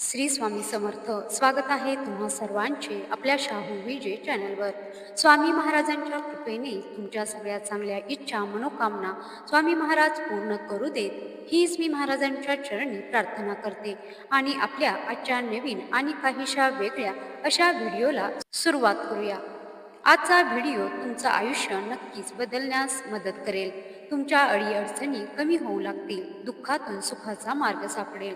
श्री स्वामी समर्थ. स्वागत आहे तुम्हा सर्वांचे आपल्या शाहू विजय चॅनलवर. स्वामी महाराजांच्या कृपेने तुमच्या सगळ्या चांगल्या इच्छा मनोकामना स्वामी महाराज पूर्ण करू देत हीच मी महाराजांच्या चरणी प्रार्थना करते आणि आपल्या आजच्या नवीन आणि काहीशा वेगळ्या अशा व्हिडिओला सुरुवात करूया. आजचा व्हिडिओ तुमचं आयुष्य नक्कीच बदलण्यास मदत करेल. तुमच्या अडीअडचणी कमी होऊ लागतील दुःखातून सुखाचा मार्ग सापडेल.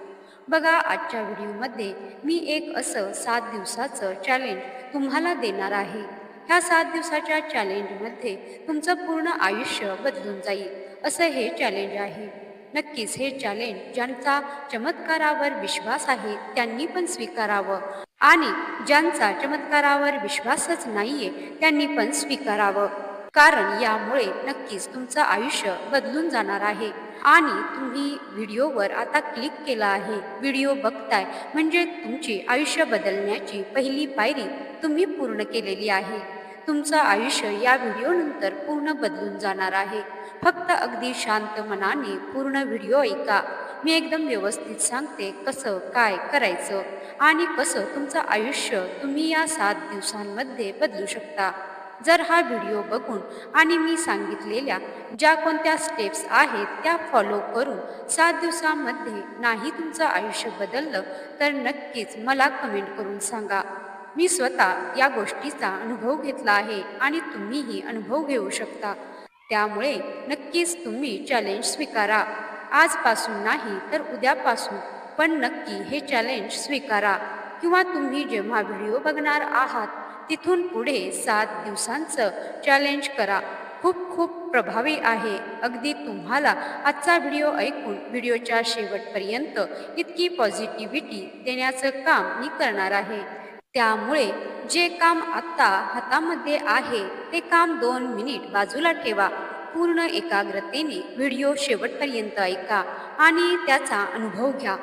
बघा आजच्या व्हिडिओमध्ये मी एक असं सात दिवसाचं चॅलेंज तुम्हाला देणार आहे. ह्या सात दिवसाच्या चॅलेंजमध्ये तुमचं पूर्ण आयुष्य बदलून जाईल. असं हे चॅलेंज आहे. नक्कीच हे चॅलेंज ज्यांचा चमत्कारावर विश्वास आहे त्यांनी पण स्वीकारावं आणि ज्यांचा चमत्कारावर विश्वासच नाहीये त्यांनी पण स्वीकारावं. कारण यामुळे नक्कीच तुमचं आयुष्य बदलून जाणार आहे. आणि तुम्ही व्हिडिओवर आता क्लिक केला आहे. व्हिडिओ बघताय. म्हणजे तुमची आयुष्य बदलण्याची पहिली पायरी तुम्ही पूर्ण केलेली आहे. तुमचं आयुष्य या व्हिडिओनंतर पूर्ण बदलून जाणार आहे. फक्त अगदी शांत मनाने पूर्ण व्हिडिओ ऐका. मी एकदम व्यवस्थित सांगते कसं काय करायचं आणि कसं तुमचं आयुष्य तुम्ही या सात दिवसांमध्ये बदलू शकता. जर हा व्हिडिओ बघून आणि मी सांगितलेल्या ज्या कोणत्या स्टेप्स आहेत त्या फॉलो करून सात दिवसामध्ये नाही तुमचं आयुष्य बदललं तर नक्कीच मला कमेंट करून सांगा. मी स्वतः या गोष्टीचा अनुभव घेतला आहे आणि तुम्हीही अनुभव घेऊ शकता. त्यामुळे नक्कीच तुम्ही चॅलेंज स्वीकारा. आजपासून नाही तर उद्यापासून पण नक्की हे चॅलेंज स्वीकारा. किंवा तुम्ही जेव्हा व्हिडिओ बघणार आहात तिथून पुढे सात दिवसांचं चॅलेंज करा. खूप खूप प्रभावी आहे. अगदी तुम्हाला आजचा व्हिडिओ ऐकून व्हिडिओच्या शेवटपर्यंत इतकी पॉझिटिव्हिटी देण्याचं काम मी करणार आहे. त्यामुळे जे काम आत्ता हातामध्ये आहे ते काम दोन मिनिट बाजूला ठेवा. पूर्ण एकाग्रतेने व्हिडिओ शेवटपर्यंत ऐका आणि त्याचा अनुभव घ्या.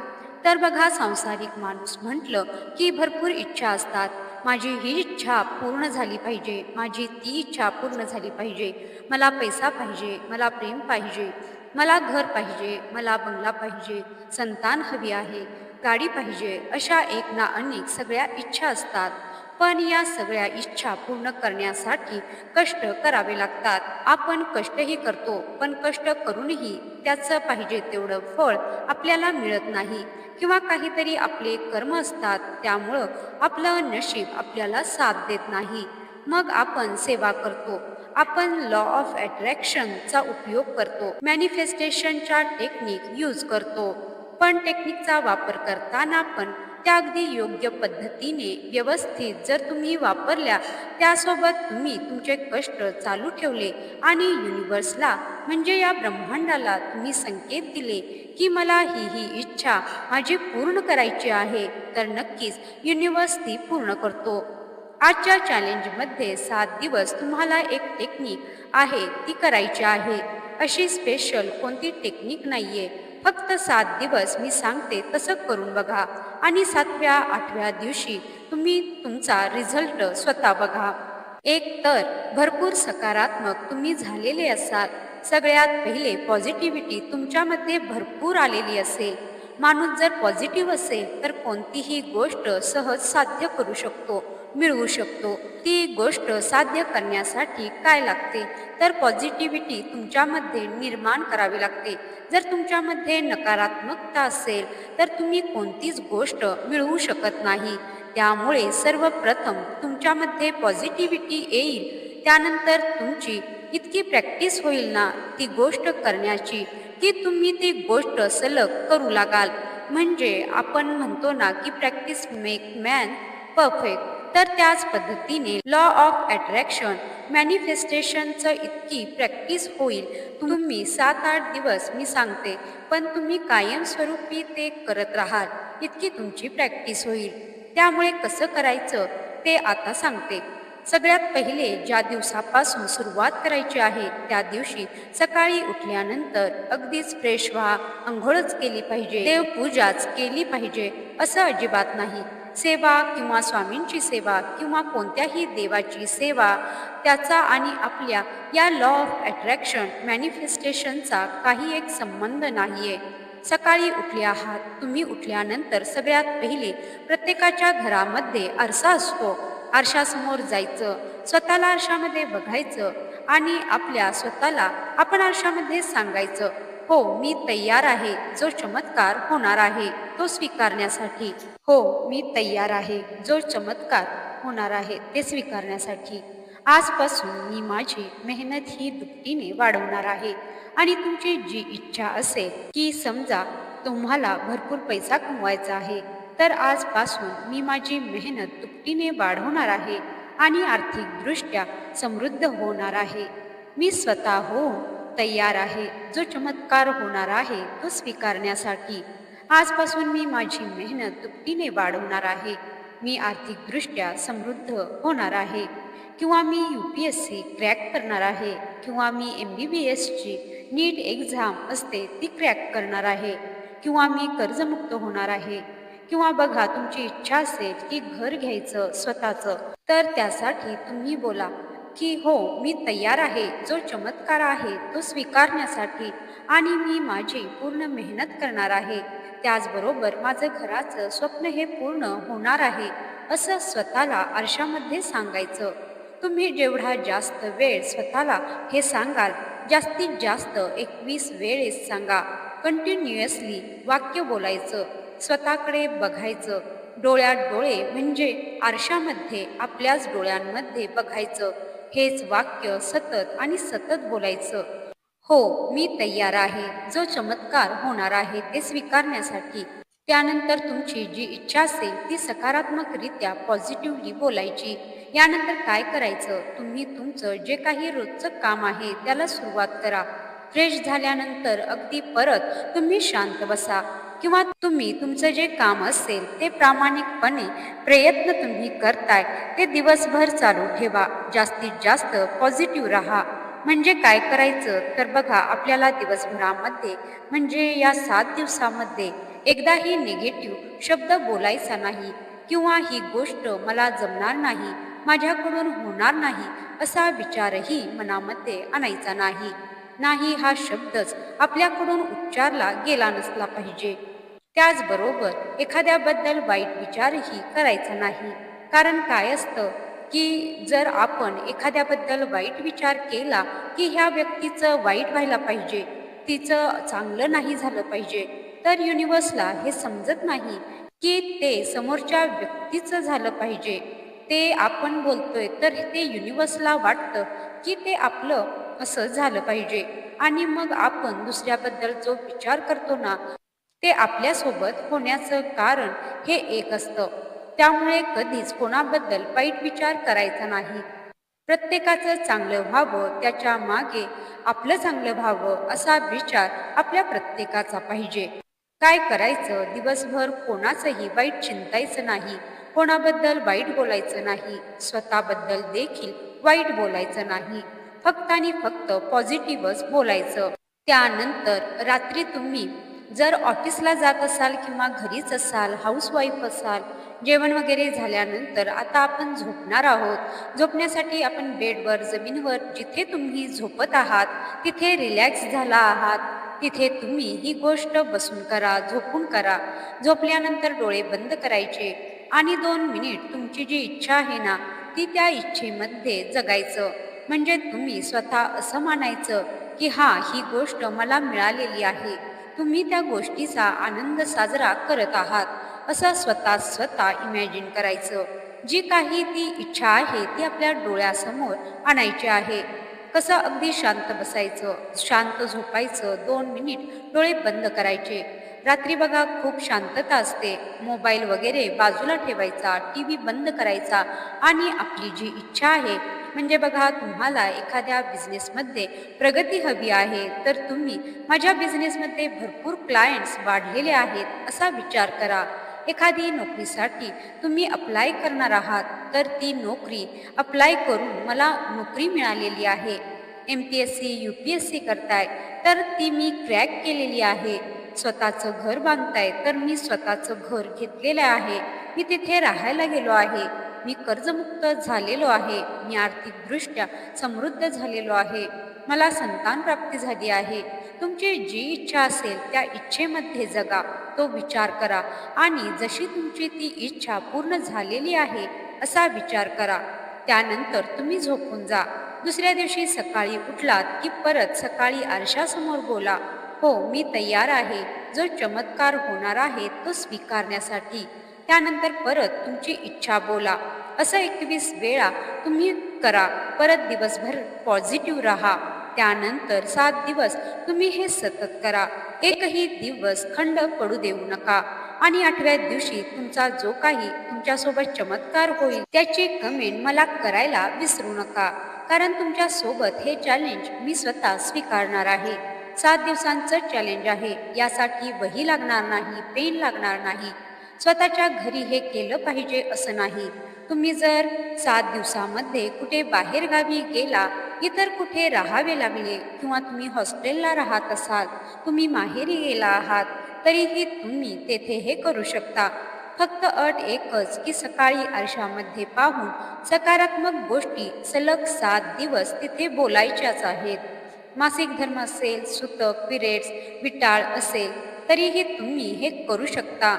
तर बघा सांसारिक माणूस म्हटलं की भरपूर इच्छा असतात. माझी ही इच्छा पूर्ण झाली पाहिजे. माझी ती इच्छा पूर्ण झाली पाहिजे. मला पैसा पाहिजे मला प्रेम पाहिजे मला घर पाहिजे मला बंगला पाहिजे संतान हवी आहे गाडी पाहिजे अशा एक ना अनेक सगळ्या इच्छा असतात. पण या सगळ्या इच्छा पूर्ण करण्यासाठी कष्ट करावे लागतात. आपण कष्टही करतो पण कष्ट करूनही त्याचं पाहिजे तेवढं फळ आपल्याला मिळत नाही. किंवा काहीतरी आपले कर्म असतात त्यामुळं आपलं नशीब आपल्याला साथ देत नाही. मग आपण सेवा करतो. आपण लॉ ऑफ अट्रॅक्शनचा उपयोग करतो. मॅनिफेस्टेशनच्या टेक्निक यूज करतो. पण टेक्निकचा वापर करताना पण त्या अगदी योग्य पद्धतीने व्यवस्थित जर तुम्ही वापरल्या त्यासोबत तुम्ही तुमचे कष्ट चालू ठेवले आणि युनिवर्सला म्हणजे या ब्रह्मांडाला तुम्ही संकेत दिले की मला ही ही इच्छा माझी पूर्ण करायची आहे तर नक्कीच युनिवर्स ती पूर्ण करतो. आजच्या चॅलेंजमध्ये सात दिवस तुम्हाला एक टेक्निक आहे ती करायची आहे. अशी स्पेशल कोणती टेक्निक नाहीये. फक्त सात दिवस मी सांगते तसं करून बघा. आणि सातव्या आठव्या दिवशी तुम्ही तुमचा रिझल्ट स्वतः बघा. एक तर भरपूर सकारात्मक तुम्ही झालेले असाल. सगळ्यात पहिले पॉझिटिव्हिटी तुमच्यामध्ये भरपूर आलेली असेल. माणूस जर पॉझिटिव्ह असेल तर कोणतीही गोष्ट सहज साध्य करू शकतो मिळवू शकतो. ती गोष्ट साध्य करण्यासाठी काय लागते? तर पॉझिटिव्हिटी तुमच्यामध्ये निर्माण करावी लागते. जर तुमच्यामध्ये नकारात्मकता असेल तर तुम्ही कोणतीच गोष्ट मिळवू शकत नाही. त्यामुळे सर्वप्रथम तुमच्यामध्ये पॉझिटिव्हिटी येईल. त्यानंतर तुमची इतकी प्रॅक्टिस होईल ना ती गोष्ट करण्याची. की तुम्ही ती गोष्ट सलग करू लागाल. म्हणजे आपण म्हणतो ना की प्रॅक्टिस मेक मॅन परफेक्ट तर त्याच पद्धतीने लॉ ऑफ अट्रॅक्शन मॅनिफेस्टेशनचं इतकी प्रॅक्टिस होईल. तुम्ही सात आठ दिवस मी सांगते पण तुम्ही कायमस्वरूपी ते करत राहाल. इतकी तुमची प्रॅक्टिस होईल. त्यामुळे कसं करायचं? ते आता सांगते. सगळ्यात पहिले ज्या दिवसापासून सुरुवात करायची आहे त्या दिवशी सकाळी उठल्यानंतर अगदीच फ्रेश व्हा आंघोळच केली पाहिजे. देवपूजाच केली पाहिजे असं अजिबात नाही. सेवा किंवा स्वामींची सेवा किंवा कोणत्याही देवाची सेवा त्याचा आणि आपल्या या लॉ ऑफ अट्रॅक्शन मॅनिफेस्टेशनचा काही एक संबंध नाही आहे सकाळी उठले आहात तुम्ही उठल्यानंतर सगळ्यात पहिले प्रत्येकाच्या घरामध्ये आरसा असतो. आरशासमोर जायचं स्वतःला आरशामध्ये बघायचं आणि आपल्या स्वतःला आपण आरशामध्ये सांगायचं हो मी तयार आहे जो चमत्कार होणार आहे तो स्वीकारण्यासाठी. हो मी तयार आहे जो चमत्कार होणार आहे ते स्वीकारण्यासाठी. आजपासून मी माझी मेहनत ही दुपटीने वाढवणार आहे आणि तुमची जी इच्छा असेल की समजा तुम्हाला भरपूर पैसा कमवायचा आहे तर आजपासून मी माझी मेहनत दुपटीने वाढवणार आहे आणि आर्थिकदृष्ट्या समृद्ध होणार आहे. मी स्वतः हो तयार आहे. जो चमत्कार होणार आहे तो स्वीकारण्यासाठी आजपासून मी माझी मेहनत दुपटीने वाढवणार आहे. मी आर्थिकदृष्ट्या समृद्ध होणार आहे. किंवा मी U P S C crack करणार आहे. किंवा मी एम बी बी एसची नीट एक्झाम असते ती क्रॅक करणार आहे. किंवा मी कर्जमुक्त होणार आहे. किंवा बघा तुमची इच्छा असेल की घर घ्यायचं स्वतःचं तर त्यासाठी तुम्ही बोला की हो मी तयार आहे. जो चमत्कार आहे तो स्वीकारण्यासाठी आणि मी माझी पूर्ण मेहनत करणार आहे. त्याचबरोबर माझं घराचं स्वप्न हे पूर्ण होणार आहे. असं स्वतःला आरशामध्ये सांगायचं. तुम्ही जेवढा जास्त वेळ स्वतःला हे सांगाल जास्तीत जास्त एकवीस वेळेस सांगा. कंटिन्युअसली वाक्य बोलायचं. स्वतःकडे बघायचं. डोळ्यात डोळे म्हणजे आरशामध्ये आपल्याच डोळ्यांमध्ये बघायचं. हेच वाक्य सतत आणि सतत बोलायचं. हो मी तयार आहे. जो चमत्कार होणार आहे ते स्वीकारण्यासाठी. त्यानंतर तुमची जी इच्छा असेल ती सकारात्मकरित्या पॉझिटिव्हली बोलायची. यानंतर काय करायचं? तुम्ही तुमचं जे काही रोजचं काम आहे त्याला सुरुवात करा. फ्रेश झाल्यानंतर अगदी परत तुम्ही शांत बसा. किंवा तुम्ही तुमचं जे काम असेल ते प्रामाणिकपणे प्रयत्न तुम्ही करताय ते दिवसभर चालू ठेवा. जास्तीत जास्त पॉझिटिव्ह राहा. म्हणजे काय करायचं? तर बघा आपल्याला दिवसभरामध्ये म्हणजे या सात दिवसामध्ये एकदाही निगेटिव्ह शब्द बोलायचा नाही किंवा ही गोष्ट मला जमणार नाही माझ्याकडून होणार नाही असा विचारही मनामध्ये आणायचा नाही. नाही हा शब्दच आपल्याकडून उच्चारला गेला नसला पाहिजे. त्याचबरोबर एखाद्याबद्दल वाईट विचारही करायचा नाही. कारण काय असतं की जर आपण एखाद्याबद्दल वाईट विचार केला की ह्या व्यक्तीचं वाईट व्हायला पाहिजे तिचं चांगलं नाही झालं पाहिजे तर युनिवर्सला हे समजत नाही की ते समोरच्या व्यक्तीचं झालं पाहिजे. ते आपण बोलतोय तर ते युनिवर्सला वाटतं की ते आपलं असं झालं पाहिजे. आणि मग आपण दुसऱ्याबद्दल जो विचार करतो ना ते आपल्यासोबत होण्याचं कारण हे एक असतं. त्यामुळे कधीच कोणाबद्दल वाईट विचार करायचा नाही. प्रत्येकाचं चांगलं व्हावं त्याच्यामागे आपलं चांगलं व्हावं असा विचार आपल्या प्रत्येकाचा पाहिजे. काय करायचं? दिवसभर कोणाचंही वाईट चिंतायचं नाही कोणाबद्दल वाईट बोलायचं नाही स्वतःबद्दल देखील वाईट बोलायचं नाही. फक्त आणि फक्त पॉझिटिव्हच बोलायचं. त्यानंतर रात्री तुम्ही जर ऑफिसला जात असाल किंवा घरीच असाल हाऊसवाईफ असाल जेवण वगैरे झाल्यानंतर आता आपण झोपणार आहोत. झोपण्यासाठी आपण बेडवर जमीनवर जिथे तुम्ही झोपत आहात तिथे रिलॅक्स झाला आहात. तिथे तुम्ही ही गोष्ट बसून करा झोपून करा. झोपल्यानंतर डोळे बंद करायचे आणि दोन मिनिट तुमची जी इच्छा आहे ना ती त्या इच्छेमध्ये जगायचं. म्हणजे तुम्ही स्वतः असं मानायचं की हा ही गोष्ट मला मिळालेली आहे. तुम्ही त्या गोष्टीचा आनंद साजरा करत आहात असं स्वतः स्वतः इमॅजिन करायचं. जी काही ती इच्छा आहे ती आपल्या डोळ्यासमोर आणायची आहे. कसं अगदी शांत बसायचं शांत झोपायचं दोन मिनिट डोळे बंद करायचे. रात्री बघा खूप शांतता असते. मोबाईल वगैरे बाजूला ठेवायचा टी व्ही बंद करायचा आणि आपली जी इच्छा आहे म्हणजे बघा तुम्हाला एखाद्या बिझनेसमध्ये प्रगती हवी आहे तर तुम्ही माझ्या बिझनेसमध्ये भरपूर क्लायंट्स वाढलेले आहेत असा विचार करा. एखादी नोकरीसाठी तुम्ही अप्लाय करणार आहात तर ती नोकरी अप्लाय करून मला नोकरी मिळालेली आहे. M P S C U P S C करताय तर ती मी क्रॅक केलेली आहे. स्वतःचं घर बांधताय तर मी स्वतःचं घर घेतलेलं आहे. मी तिथे राहायला गेलो आहे. मी कर्जमुक्त झालेलो आहे. मी आर्थिकदृष्ट्या समृद्ध झालेलो आहे. मला संतान प्राप्ती झाली आहे. तुमची जी इच्छा असेल त्या इच्छेमध्ये जगा. तो विचार करा. आणि जशी तुमची ती इच्छा पूर्ण झालेली आहे असा विचार करा. त्यानंतर तुम्ही झोपून जा. दुसऱ्या दिवशी सकाळी उठलात की परत सकाळी आरशासमोर बोला. हो मी तयार आहे. जो चमत्कार होणार आहे तो स्वीकारण्यासाठी. त्यानंतर परत तुमची इच्छा बोला. असं एकवीस वेळा तुम्ही करा. परत दिवसभर पॉझिटिव्ह राहा. त्यानंतर सात दिवस तुम्ही हे सतत करा. एकही दिवस खंड पडू देऊ नका. आणि आठव्या दिवशी तुमचा जो काही तुमच्यासोबत चमत्कार होईल त्याची कमेंट मला करायला विसरू नका. कारण तुमच्यासोबत हे चॅलेंज मी स्वतः स्वीकारणार आहे. सात दिवसांचं चॅलेंज आहे. यासाठी वही लागणार नाही पेन लागणार नाही. स्वतःच्या घरी हे केलं पाहिजे असं नाही. तुम्ही जर सात दिवसामध्ये कुठे बाहेर गावी गेला इतर कुठे राहावे लागले किंवा तुम्ही हॉस्टेलला राहत असाल तुम्ही माहेरी गेला आहात तरीही तुम्ही तेथे हे करू शकता. फक्त अट एकच की सकाळी आरशामध्ये पाहून सकारात्मक गोष्टी सलग सात दिवस तिथे बोलायच्याच आहेत. मासिक धर्म असेल सुतक पिरेड्स विटाळ असेल तरीही तुम्ही हे करू शकता.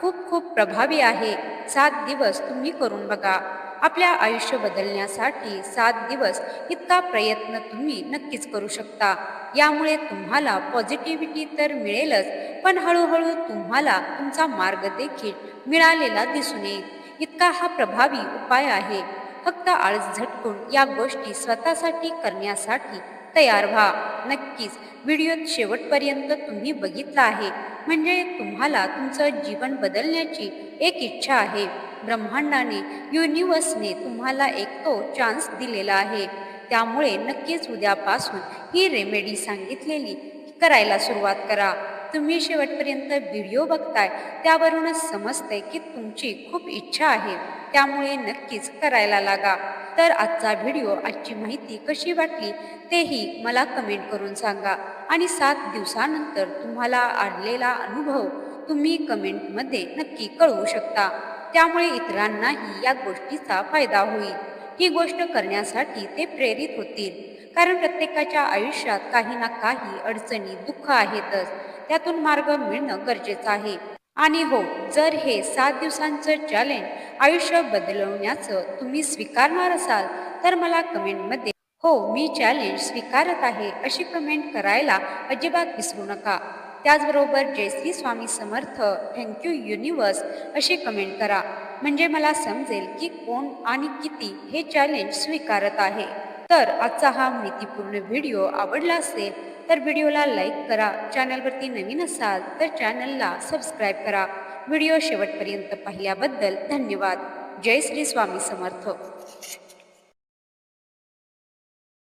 खूप खूप प्रभावी आहे. सात दिवस तुम्ही करून बघा. आपल्या आयुष्य बदलण्यासाठी सात दिवस इतका प्रयत्न तुम्ही नक्कीच करू शकता. यामुळे तुम्हाला पॉझिटिव्हिटी तर मिळेलच पण हळूहळू तुम्हाला तुमचा मार्ग देखील मिळालेला दिसून येईल. इतका हा प्रभावी उपाय आहे. फक्त आळस झटकून या गोष्टी स्वतःसाठी करण्यासाठी तयार व्हा. नक्कीच व्हिडिओत शेवटपर्यंत तुम्ही बघितला आहे. म्हणजे तुम्हाला तुमचं जीवन बदलण्याची एक इच्छा आहे. ब्रह्मांडाने युनिवर्सने तुम्हाला एक तो चान्स दिलेला आहे. त्यामुळे नक्कीच उद्यापासून ही रेमेडी सांगितलेली करायला सुरुवात करा. तुम्ही शेवटपर्यंत व्हिडिओ बघताय त्यावरूनच समजते की तुमची खूप इच्छा आहे. त्यामुळे नक्कीच करायला लागा. तर आजचा व्हिडिओ आजची माहिती कशी वाटली तेही मला कमेंट करून सांगा. आणि सात दिवसानंतर तुम्हाला आणलेला अनुभव तुम्ही कमेंटमध्ये नक्की कळवू शकता. त्यामुळे इतरांनाही या गोष्टीचा फायदा होईल. ही गोष्ट करण्यासाठी ते प्रेरित होतील. कारण प्रत्येकाच्या आयुष्यात काही ना काही अडचणी दुःख आहेतच. त्यातून मार्ग मिळणं गरजेचं आहे. आणि हो जर हे सात दिवसांचं चॅलेंज आयुष्य बदलवण्याचं तुम्ही स्वीकारणार असाल तर मला कमेंटमध्ये हो मी चॅलेंज स्वीकारत आहे अशी कमेंट करायला अजिबात विसरू नका. त्याचबरोबर जय Shri Swami Samarth thank you universe अशी कमेंट करा. म्हणजे मला समजेल की कोण आणि किती हे चॅलेंज स्वीकारत आहे. तर आजचा हा माहितीपूर्ण व्हिडिओ आवडला असेल तर व्हिडिओला लाईक करा चॅनलवरती नवीन असाल तर चॅनलला सबस्क्राईब करा. व्हिडिओ शेवटपर्यंत पाहिल्याबद्दल धन्यवाद. जय श्री स्वामी समर्थ.